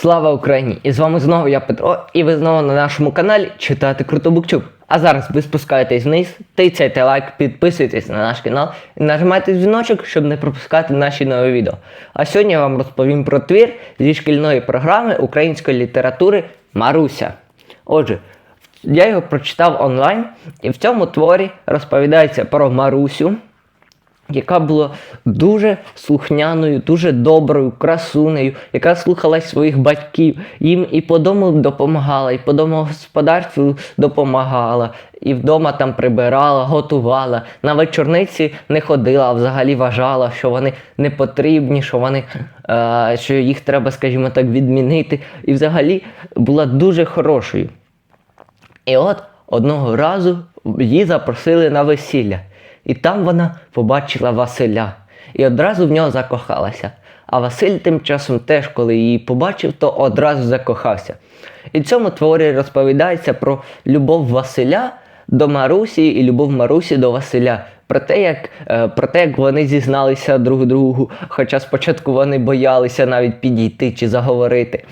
Слава Україні! І з вами знову я Петро, і ви знову на нашому каналі читати Круто Буктюб. А зараз ви спускаєтесь вниз, тицяйте лайк, підписуйтесь на наш канал і нажимайте дзвіночок, щоб не пропускати наші нові відео. А сьогодні я вам розповім про твір зі шкільної програми української літератури Маруся. Отже, я його прочитав онлайн, і в цьому творі розповідається про Марусю, яка була дуже слухняною, дуже доброю, красунею, яка слухалась своїх батьків, їм і по дому допомагала, і по домогосподарству допомагала, і вдома там прибирала, готувала. На вечорниці не ходила, а взагалі вважала, що вони не потрібні, що вони е, що їх треба, скажімо так, відмінити. І взагалі була дуже хорошою. І от одного разу її запросили на весілля, і там вона побачила Василя і одразу в нього закохалася. А Василь тим часом теж, коли її побачив, то одразу закохався. І в цьому творі розповідається про любов Василя до Марусі і любов Марусі до Василя. Про те, як, е, про те, як вони зізналися друг другу, хоча спочатку вони боялися навіть підійти чи заговорити.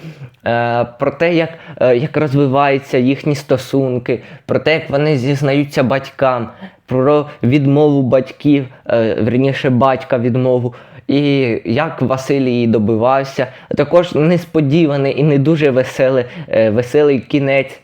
Е, Про те, як, е, як розвиваються їхні стосунки, про те, як вони зізнаються батькам, про відмову батьків, верніше батька відмову, і як Василь її добивався. Також несподіваний і не дуже веселий, веселий кінець.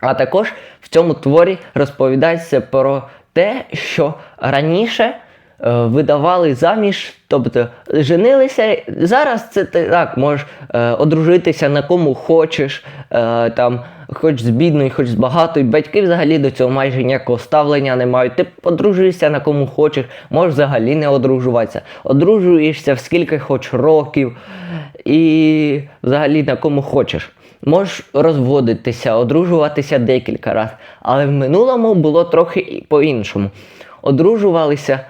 А також в цьому творі розповідається про те, що раніше е, видавали заміж, тобто женилися. Зараз це ти так можеш е, одружитися на кому хочеш, е, там, хоч з бідною, хоч з багатою. Батьки взагалі до цього майже ніякого ставлення не мають. Ти одружишся на кому хочеш, можеш взагалі не одружуватися. Одружуєшся в скільки хоч років і взагалі на кому хочеш. Можеш розводитися, одружуватися декілька разів. Але в минулому було трохи по-іншому. Одружувалися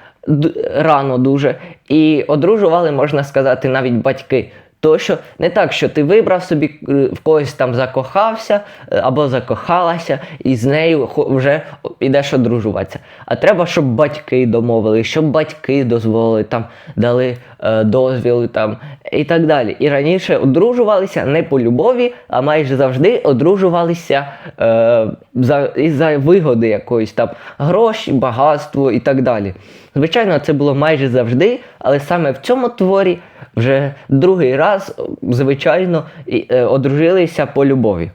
рано дуже, і одружували, можна сказати, навіть батьки. То що не так, що ти вибрав собі е, в когось там закохався е, або закохалася, і з нею вже підеш одружуватися. А треба, щоб батьки домовили, щоб батьки дозволили, там дали е, дозвіл там і так далі. І раніше одружувалися не по любові, а майже завжди одружувалися е, за, із-за вигоди якоїсь там гроші, багатство і так далі. Звичайно, це було майже завжди, але саме в цьому творі вже другий раз, звичайно, е, одружилися по любові.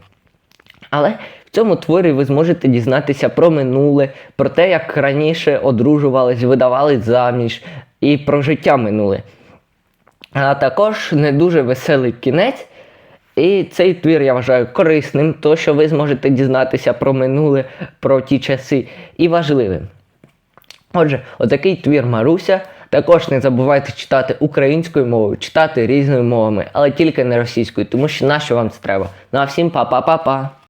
Але в цьому творі ви зможете дізнатися про минуле, про те, як раніше одружувались, видавали заміж, і про життя минуле. А також не дуже веселий кінець. І цей твір я вважаю корисним, то що ви зможете дізнатися про минуле, про ті часи, і важливим. Отже, отакий твір Маруся. Також не забувайте читати українською мовою, читати різними мовами, але тільки не російською, тому що нащо вам це треба. Ну а всім па-па-па-па!